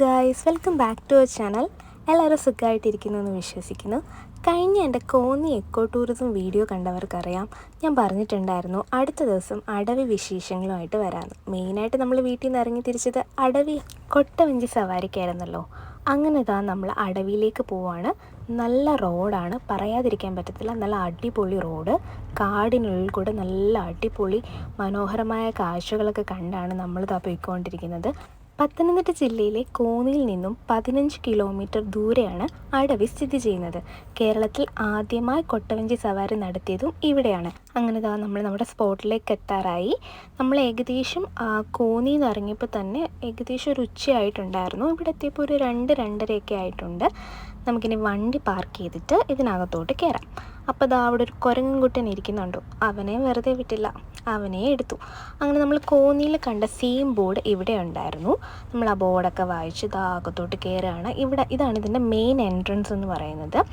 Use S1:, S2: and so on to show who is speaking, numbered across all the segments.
S1: Guys welcome back to our channel എല്ലാവരും സുഖമായിട്ടിരിക്കുന്നു എന്ന് വിശ്വസിക്കുന്നു. കഴിഞ്ഞ എന്റെ കോന്നി എക്കോ ടൂറിസം വീഡിയോ കണ്ടവർക്കറിയാം. ഞാൻ പറഞ്ഞിട്ടുണ്ടായിരുന്നു അടുത്ത ദിവസം അടവി വിശേഷങ്ങളുമായിട്ട് വരാമെന്ന് മെയിനായിട്ട് നമ്മൾ വീട്ടിൽ നിന്ന് ഇറങ്ങി തിരിച്ചത് അടവി കൊട്ടവഞ്ചി സവാരിക്കായിരുന്നല്ലോ. അങ്ങനെ ഇതാ നമ്മൾ അടവിയിലേക്ക് പോവാണ്. നല്ല റോഡാണ്. പറയാതിരിക്കാൻ പറ്റത്തില്ല. നല്ല അടിപൊളി റോഡ്. കാടിനുള്ളിൽ കൂടെ നല്ല അടിപൊളി മനോഹരമായ കാഴ്ചകളൊക്കെ കണ്ടാണ് നമ്മൾ നമ്മളിതാ പോയിക്കൊണ്ടിരിക്കുന്നത്. പത്തനംതിട്ട ജില്ലയിലെ കോന്നിയിൽ നിന്നും പതിനഞ്ച് കിലോമീറ്റർ ദൂരെയാണ് അടവി സ്ഥിതി ചെയ്യുന്നത്. കേരളത്തിൽ ആദ്യമായി കൊട്ടവഞ്ചി സവാരി നടത്തിയതും ഇവിടെയാണ്. അങ്ങനെ ഇതാ നമ്മൾ നമ്മുടെ സ്പോട്ടിലേക്ക് എത്താറായി. നമ്മൾ ഏകദേശം കോന്നി നിന്ന് ഇറങ്ങിയപ്പോൾ തന്നെ ഏകദേശം ഒരു ഉച്ചയായിട്ടുണ്ടായിരുന്നു. ഇവിടെ എത്തിയപ്പോൾ ഒരു രണ്ട് രണ്ടരയൊക്കെ ആയിട്ടുണ്ട്. നമുക്കിനി വണ്ടി പാർക്ക് ചെയ്തിട്ട് ഇതിനകത്തോട്ട് കയറാം അപ്പോൾ ദാ അവിടെ ഒരു കുരങ്ങൻകുട്ടൻ ഇരിക്കുന്നുണ്ടോ. അവനെ വെറുതെ വിട്ടില്ല. അവനെ എടുത്തു. അങ്ങനെ നമ്മൾ കോന്നിയിൽ കണ്ട സെയിം ബോർഡ് ഇവിടെ ഉണ്ടായിരുന്നു. നമ്മൾ ആ ബോർഡൊക്കെ വായിച്ച് ദാ അകത്തോട്ട് കയറുകയാണ് ഇവിടെ ഇതാണ് ഇതിന്റെ മെയിൻ എൻട്രൻസ് എന്ന് പറയുന്നത്.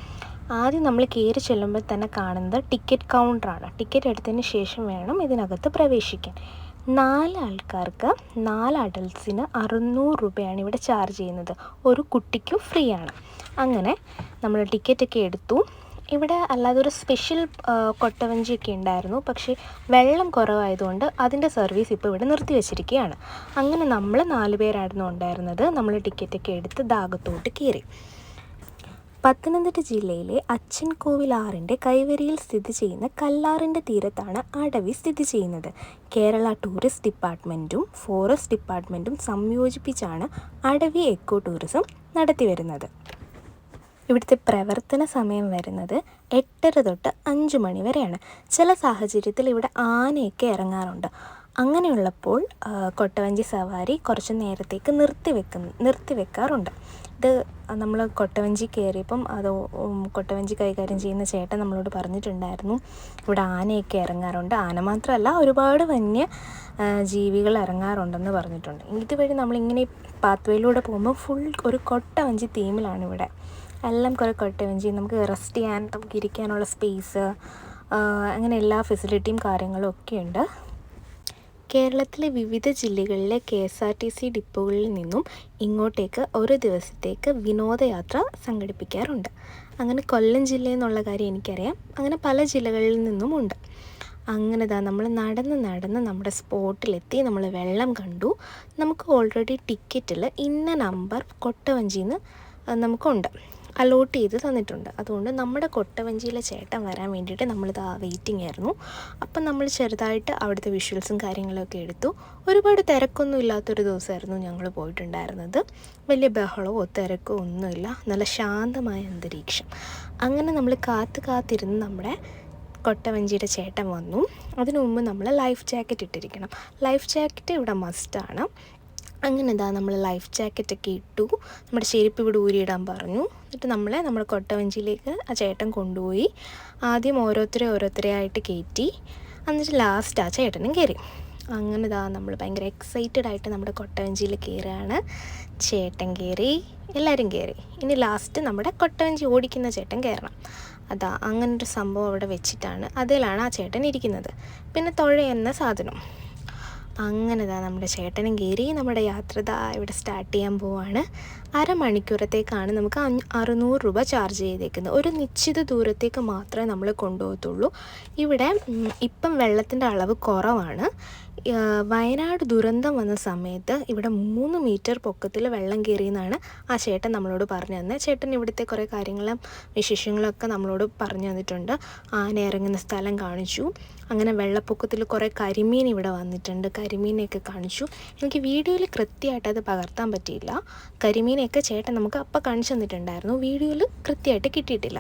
S1: ആദ്യം നമ്മൾ കയറി ചെല്ലുമ്പോൾ തന്നെ കാണുന്നത് ടിക്കറ്റ് കൗണ്ടറാണ് ടിക്കറ്റ് എടുത്തതിന് ശേഷം വേണം ഇതിനകത്ത് പ്രവേശിക്കാൻ. നാല് ആൾക്കാർക്ക് നാല് അഡൽട്ട്സിന് അറുന്നൂറ് രൂപയാണ് ഇവിടെ ചാർജ് ചെയ്യുന്നത്. ഒരു കുട്ടിക്കും ഫ്രീ ആണ്. അങ്ങനെ നമ്മൾ ടിക്കറ്റൊക്കെ എടുത്തു. ഇവിടെ അല്ലാതെ ഒരു സ്പെഷ്യൽ കൊട്ടവഞ്ചിയൊക്കെ ഉണ്ടായിരുന്നു. പക്ഷേ വെള്ളം കുറവായതുകൊണ്ട് അതിന്റെ സർവീസ് ഇപ്പോൾ ഇവിടെ നിർത്തി വെച്ചിരിക്കുകയാണ്. അങ്ങനെ നമ്മൾ നാല് പേരായിരുന്നു ഉണ്ടായിരുന്നത്. നമ്മൾ ടിക്കറ്റൊക്കെ എടുത്ത് ദാഗത്തോട്ട് കയറി. പത്തനംതിട്ട ജില്ലയിലെ അച്ചൻകോവിലാറിന്റെ കൈവരിയിൽ സ്ഥിതി ചെയ്യുന്ന കല്ലാറിന്റെ തീരത്താണ് അടവി സ്ഥിതി ചെയ്യുന്നത്. കേരള ടൂറിസ്റ്റ് ഡിപ്പാർട്ട്മെന്റും ഫോറസ്റ്റ് ഡിപ്പാർട്ട്മെന്റും സംയോജിപ്പിച്ചാണ് അടവി എക്കോ ടൂറിസം നടത്തിവരുന്നത് ഇവിടുത്തെ പ്രവർത്തന സമയം വരുന്നത് എട്ടര തൊട്ട് അഞ്ച് മണി വരെയാണ്. ചില സാഹചര്യത്തിൽ ഇവിടെ ആനയൊക്കെ ഇറങ്ങാറുണ്ട്. അങ്ങനെയുള്ളപ്പോൾ കൊട്ടവഞ്ചി സവാരി കുറച്ച് നേരത്തേക്ക് നിർത്തി വെക്കുന്ന നിർത്തി വെക്കാറുണ്ട്. ഇത് നമ്മൾ കൊട്ടവഞ്ചി കയറിയപ്പം അത് കൊട്ടവഞ്ചി കൈകാര്യം ചെയ്യുന്ന ചേട്ടൻ നമ്മളോട് പറഞ്ഞിട്ടുണ്ടായിരുന്നു. ഇവിടെ ആനയൊക്കെ ഇറങ്ങാറുണ്ട്. ആന മാത്രമല്ല ഒരുപാട് വന്യ ജീവികൾ ഇറങ്ങാറുണ്ടെന്ന് പറഞ്ഞിട്ടുണ്ട്. ഇതുവഴി നമ്മളിങ്ങനെ പാത്വേയിലൂടെ പോകുമ്പോൾ ഫുൾ ഒരു കൊട്ടവഞ്ചി തീമിലാണ് ഇവിടെ. എല്ലാം കുറേ കൊട്ടവഞ്ചി നമുക്ക് റെസ്റ്റ് ചെയ്യാൻ നമുക്ക് ഇരിക്കാനുള്ള സ്പേസ് അങ്ങനെ എല്ലാ ഫെസിലിറ്റിയും കാര്യങ്ങളും ഒക്കെ ഉണ്ട്. കേരളത്തിലെ വിവിധ ജില്ലകളിലെ K S R T C ഡിപ്പോകളിൽ നിന്നും ഇങ്ങോട്ടേക്ക് ഒരു ദിവസത്തേക്ക് വിനോദയാത്ര സംഘടിപ്പിക്കാറുണ്ട്. അങ്ങനെ കൊല്ലം ജില്ലയിൽ നിന്നുള്ള കാര്യം എനിക്കറിയാം. അങ്ങനെ പല ജില്ലകളിൽ നിന്നും ഉണ്ട്. അങ്ങനെ ഇതാ നമ്മൾ നടന്ന് നടന്ന് നമ്മുടെ സ്പോട്ടിലെത്തി നമ്മൾ വെള്ളം കണ്ടു. നമുക്ക് ഓൾറെഡി ടിക്കറ്റിൽ ഇന്ന നമ്പർ കൊട്ടവഞ്ചിന്ന് നമുക്കുണ്ട് അലോട്ട് ചെയ്ത് തന്നിട്ടുണ്ട്. അതുകൊണ്ട് നമ്മുടെ കൊട്ടവഞ്ചിയിലെ ചേട്ടൻ വരാൻ വേണ്ടിയിട്ട് നമ്മളിത് വെയിറ്റിംഗ് ആയിരുന്നു. അപ്പം നമ്മൾ ചെറുതായിട്ട് അവിടുത്തെ വിഷ്വൽസും കാര്യങ്ങളൊക്കെ എടുത്തു. ഒരുപാട് തിരക്കൊന്നും ഇല്ലാത്തൊരു ദിവസമായിരുന്നു ഞങ്ങൾ പോയിട്ടുണ്ടായിരുന്നത്. വലിയ ബഹളമോ തിരക്കോ ഒന്നുമില്ല. നല്ല ശാന്തമായ അന്തരീക്ഷം. അങ്ങനെ നമ്മൾ കാത്ത് കാത്തിരുന്ന് നമ്മുടെ കൊട്ടവഞ്ചിയുടെ ചേട്ടൻ വന്നു. അതിനു മുമ്പ് നമ്മൾ ലൈഫ് ജാക്കറ്റ് ഇട്ടിരിക്കണം. ലൈഫ് ജാക്കറ്റ് ഇവിടെ മസ്റ്റാണ് അങ്ങനെ എന്താ നമ്മൾ ലൈഫ് ജാക്കറ്റൊക്കെ ഇട്ടു. നമ്മുടെ ചെരുപ്പ് ഇവിടെ ഊരിയിടാൻ പറഞ്ഞു. എന്നിട്ട് നമ്മളെ നമ്മുടെ കൊട്ടവഞ്ചിയിലേക്ക് ആ ചേട്ടൻ കൊണ്ടുപോയി. ആദ്യം ഓരോരുത്തരെ ഓരോരുത്തരെ ആയിട്ട് കയറ്റി. എന്നിട്ട് ലാസ്റ്റ് ആ ചേട്ടനും കയറി. അങ്ങനെ ഇതാ നമ്മൾ ഭയങ്കര എക്സൈറ്റഡ് ആയിട്ട് നമ്മുടെ കൊട്ടവഞ്ചിയിൽ കയറുകയാണ്. ചേട്ടൻ കയറി എല്ലാവരും കയറി. ഇനി ലാസ്റ്റ് നമ്മുടെ കൊട്ടവഞ്ചി ഓടിക്കുന്ന ചേട്ടൻ കയറണം. അതാ അങ്ങനൊരു സംഭവം അവിടെ വെച്ചിട്ടാണ് അതിലാണ് ആ ചേട്ടൻ ഇരിക്കുന്നത്. പിന്നെ തുഴ എന്ന സാധനം. അങ്ങനെ ഇതാ നമ്മുടെ ചേട്ടനും കയറി നമ്മുടെ യാത്ര ഇതാ ഇവിടെ സ്റ്റാർട്ട് ചെയ്യാൻ പോവാണ്. അരമണിക്കൂറത്തേക്കാണ് നമുക്ക് അറുന്നൂറ് രൂപ ചാർജ് ചെയ്തേക്കുന്നത്. ഒരു നിശ്ചിത ദൂരത്തേക്ക് മാത്രമേ നമ്മൾ കൊണ്ടുപോകത്തുള്ളൂ. ഇവിടെ ഇപ്പം വെള്ളത്തിന്റെ അളവ് കുറവാണ്. വയനാട് ദുരന്തം വന്ന സമയത്ത് ഇവിടെ മൂന്ന് മീറ്റർ പൊക്കത്തിൽ വെള്ളം കയറിയെന്നാണ് ആ ചേട്ടൻ നമ്മളോട് പറഞ്ഞു തന്നത് ചേട്ടൻ ഇവിടുത്തെ കുറേ കാര്യങ്ങളും വിശേഷങ്ങളൊക്കെ നമ്മളോട് പറഞ്ഞു തന്നിട്ടുണ്ട്. ആന ഇറങ്ങുന്ന സ്ഥലം കാണിച്ചു. അങ്ങനെ വെള്ളപ്പൊക്കത്തിൽ കുറേ കരിമീൻ ഇവിടെ വന്നിട്ടുണ്ട്. കരിമീനെയൊക്കെ കാണിച്ചു. എനിക്ക് വീഡിയോയിൽ കൃത്യമായിട്ട് അത് പകർത്താൻ പറ്റിയില്ല. കരിമീനെയൊക്കെ ചേട്ടൻ നമുക്ക് അപ്പം കാണിച്ചു തന്നിട്ടുണ്ടായിരുന്നു. വീഡിയോയിൽ കൃത്യമായിട്ട് കിട്ടിയിട്ടില്ല.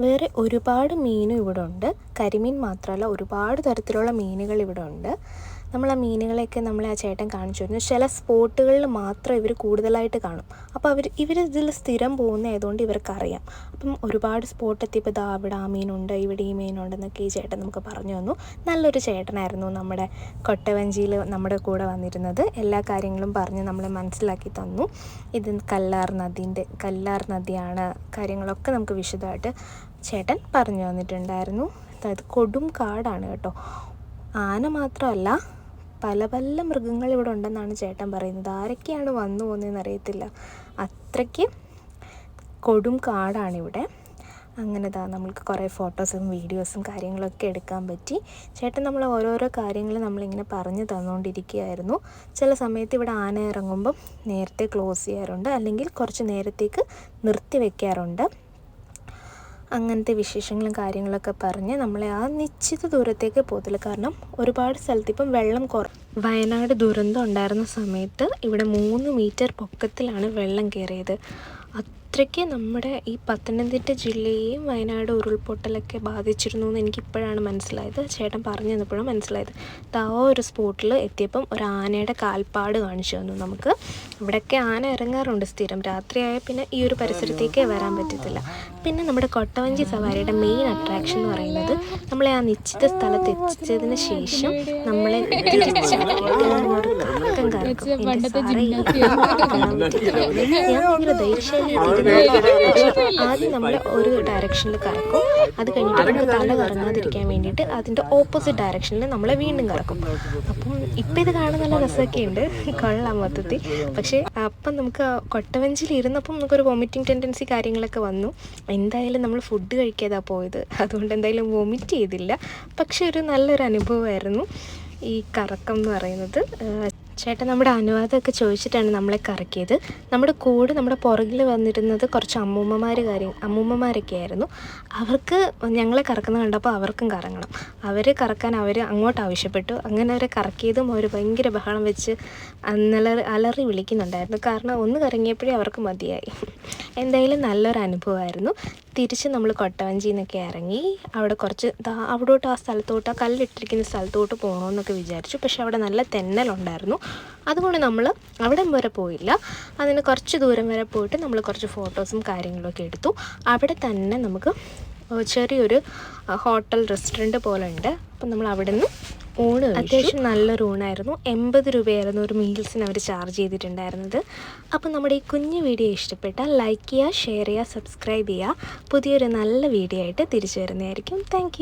S1: വേറെ ഒരുപാട് മീനും ഇവിടെ ഉണ്ട്. കരിമീൻ മാത്രമല്ല ഒരുപാട് തരത്തിലുള്ള മീനുകൾ ഇവിടെ ഉണ്ട്. നമ്മൾ ആ മീനുകളെയൊക്കെ നമ്മൾ ആ ചേട്ടൻ കാണിച്ചു തരുന്നു. ചില സ്പോട്ടുകളിൽ മാത്രം ഇവർ കൂടുതലായിട്ട് കാണും. അപ്പോൾ അവർ ഇവർ ഇതിൽ സ്ഥിരം പോകുന്നതായതുകൊണ്ട് ഇവർക്കറിയാം. അപ്പം ഒരുപാട് സ്പോട്ട് എത്തിയപ്പോൾ ഇതാ അവിടെ ആ മീനുണ്ട് ഇവിടെ ഈ മീനുണ്ടെന്നൊക്കെ ഈ ചേട്ടൻ നമുക്ക് പറഞ്ഞു തന്നു. നല്ലൊരു ചേട്ടനായിരുന്നു നമ്മുടെ കൊട്ടവഞ്ചിയിൽ നമ്മുടെ കൂടെ വന്നിരുന്നത്. എല്ലാ കാര്യങ്ങളും പറഞ്ഞ് നമ്മളെ മനസ്സിലാക്കി തന്നു. ഇത് കല്ലാർ നദീന്റെ കല്ലാർ നദിയാണ് കാര്യങ്ങളൊക്കെ നമുക്ക് വിശദമായിട്ട് ചേട്ടൻ പറഞ്ഞു തന്നിട്ടുണ്ടായിരുന്നു. അതായത് കൊടും കാടാണ് കേട്ടോ. ആന മാത്രമല്ല പല പല മൃഗങ്ങൾ ഇവിടെ ഉണ്ടെന്നാണ് ചേട്ടൻ പറയുന്നത്. ആരൊക്കെയാണ് വന്നു പോകുന്നതെന്ന് അറിയത്തില്ല. അത്രയ്ക്ക് കൊടും കാടാണിവിടെ. അങ്ങനെ താ നമ്മൾക്ക് കുറേ ഫോട്ടോസും വീഡിയോസും കാര്യങ്ങളൊക്കെ എടുക്കാൻ പറ്റി. ചേട്ടൻ നമ്മൾ ഓരോരോ കാര്യങ്ങൾ നമ്മളിങ്ങനെ പറഞ്ഞു തന്നുകൊണ്ടിരിക്കുകയായിരുന്നു. ചില സമയത്ത് ഇവിടെ ആന ഇറങ്ങുമ്പം നേരത്തെ ക്ലോസ് ചെയ്യാറുണ്ട്. അല്ലെങ്കിൽ കുറച്ച് നേരത്തേക്ക് നിർത്തി വെക്കാറുണ്ട്. അങ്ങനത്തെ വിശേഷങ്ങളും കാര്യങ്ങളൊക്കെ പറഞ്ഞ് നമ്മളെ ആ നിശ്ചിത ദൂരത്തേക്ക് പോകത്തില്ല. കാരണം ഒരുപാട് സ്ഥലത്ത് ഇപ്പം വെള്ളം കുറ വയനാട് ദുരന്തം ഉണ്ടായിരുന്ന സമയത്ത് ഇവിടെ മൂന്ന് മീറ്റർ പൊക്കത്തിലാണ് വെള്ളം കയറിയത്. അത്രയ്ക്ക് നമ്മുടെ ഈ പത്തനംതിട്ട ജില്ലയെയും വയനാട് ഉരുൾപൊട്ടലൊക്കെ ബാധിച്ചിരുന്നു എന്ന് എനിക്കിപ്പോഴാണ് മനസ്സിലായത്. ചേട്ടൻ പറഞ്ഞു തന്നപ്പോഴും മനസ്സിലായത്. ആ ഒരു സ്പോട്ടിൽ എത്തിയപ്പം ഒരു ആനയുടെ കാൽപ്പാട് കാണിച്ചു തന്നു നമുക്ക്. ഇവിടെയൊക്കെ ആന ഇറങ്ങാറുണ്ട് സ്ഥിരം. രാത്രിയായ പിന്നെ ഈ ഒരു പരിസരത്തേക്കേ വരാൻ പറ്റത്തില്ല. പിന്നെ നമ്മുടെ കൊട്ടവഞ്ചി സവാരിയുടെ മെയിൻ അട്രാക്ഷൻ എന്ന് പറയുന്നത് നമ്മളെ ആ നിശ്ചിത സ്ഥലത്ത് എത്തിച്ചതിന് ശേഷം നമ്മളെ ഒരു കറക്കം കറക്കും. ഞാൻ ഭയങ്കര ധൈര്യശാലിയായിട്ട്. ആദ്യം നമ്മൾ ഒരു ഡയറക്ഷനിൽ കറക്കും. അത് കഴിഞ്ഞിട്ട് നമുക്ക് തല കറങ്ങാതിരിക്കാൻ വേണ്ടിയിട്ട് അതിന്റെ ഓപ്പോസിറ്റ് ഡയറക്ഷനിൽ നമ്മളെ വീണ്ടും കറക്കും. അപ്പം ഇപ്പം ഇത് കാണാൻ നല്ല രസമൊക്കെ ഉണ്ട് കൊള്ളാം മൊത്തത്തിൽ. പക്ഷേ അപ്പം നമുക്ക് കൊട്ടവഞ്ചിൽ ഇരുന്നപ്പം നമുക്കൊരു വോമിറ്റിംഗ് ടെൻഡൻസി കാര്യങ്ങളൊക്കെ വന്നു. എന്തായാലും നമ്മൾ ഫുഡ് കഴിക്കാതാ പോയത്. അതുകൊണ്ട് എന്തായാലും വോമിറ്റ് ചെയ്തില്ല. പക്ഷെ ഒരു നല്ലൊരു അനുഭവമായിരുന്നു ഈ കറക്കം എന്ന് പറയുന്നത്. ചേട്ടൻ നമ്മുടെ അനുവാദമൊക്കെ ചോദിച്ചിട്ടാണ് നമ്മളെ കറക്കിയത്. നമ്മുടെ കൂടെ നമ്മുടെ പുറകിൽ വന്നിരുന്നത് കുറച്ച് അമ്മൂമ്മമാർ കാര്യം അമ്മൂമ്മമാരൊക്കെ ആയിരുന്നു. അവർക്ക് ഞങ്ങളെ കറക്കുന്നത് കണ്ടപ്പോൾ അവർക്കും കറങ്ങണം. അവർ കറക്കാൻ അവർ അങ്ങോട്ട് ആവശ്യപ്പെട്ടു. അങ്ങനെ അവരെ കറക്കിയതും അവർ ഭയങ്കര ബഹളം വെച്ച് അന്നലറി അലറി വിളിക്കുന്നുണ്ടായിരുന്നു. കാരണം ഒന്ന് കറങ്ങിയപ്പോഴേ അവർക്ക് മതിയായി. എന്തായാലും നല്ലൊരു അനുഭവമായിരുന്നു. തിരിച്ച് നമ്മൾ കൊട്ടവഞ്ചിയിൽ നിന്നൊക്കെ ഇറങ്ങി അവിടെ കുറച്ച് അവിടോട്ട് ആ സ്ഥലത്തോട്ട് ആ കല്ലിട്ടിരിക്കുന്ന സ്ഥലത്തോട്ട് പോകണമെന്നൊക്കെ വിചാരിച്ചു. പക്ഷെ അവിടെ നല്ല തെന്നലുണ്ടായിരുന്നു. അതുകൊണ്ട് നമ്മൾ അവിടെ വരെ പോയില്ല. അതിന് കുറച്ച് ദൂരം വരെ പോയിട്ട് നമ്മൾ കുറച്ച് ഫോട്ടോസും കാര്യങ്ങളൊക്കെ എടുത്തു. അവിടെ തന്നെ നമുക്ക് ചെറിയൊരു ഹോട്ടൽ റെസ്റ്റോറന്റ് പോലെ ഉണ്ട് അപ്പം നമ്മൾ അവിടെ നിന്ന് ഊണ് അത്യാവശ്യം നല്ലൊരു ഊണായിരുന്നു. എൺപത് രൂപയായിരുന്നു ഒരു മീൽസിന് അവർ ചാർജ് ചെയ്തിട്ടുണ്ടായിരുന്നത്. അപ്പോൾ നമ്മുടെ ഈ കുഞ്ഞു വീഡിയോ ഇഷ്ടപ്പെട്ടാൽ ലൈക്ക് ചെയ്യുക ഷെയർ ചെയ്യുക സബ്സ്ക്രൈബ് ചെയ്യുക. പുതിയൊരു നല്ല വീഡിയോ ആയിട്ട് തിരിച്ചു വരുന്നതായിരിക്കും. താങ്ക്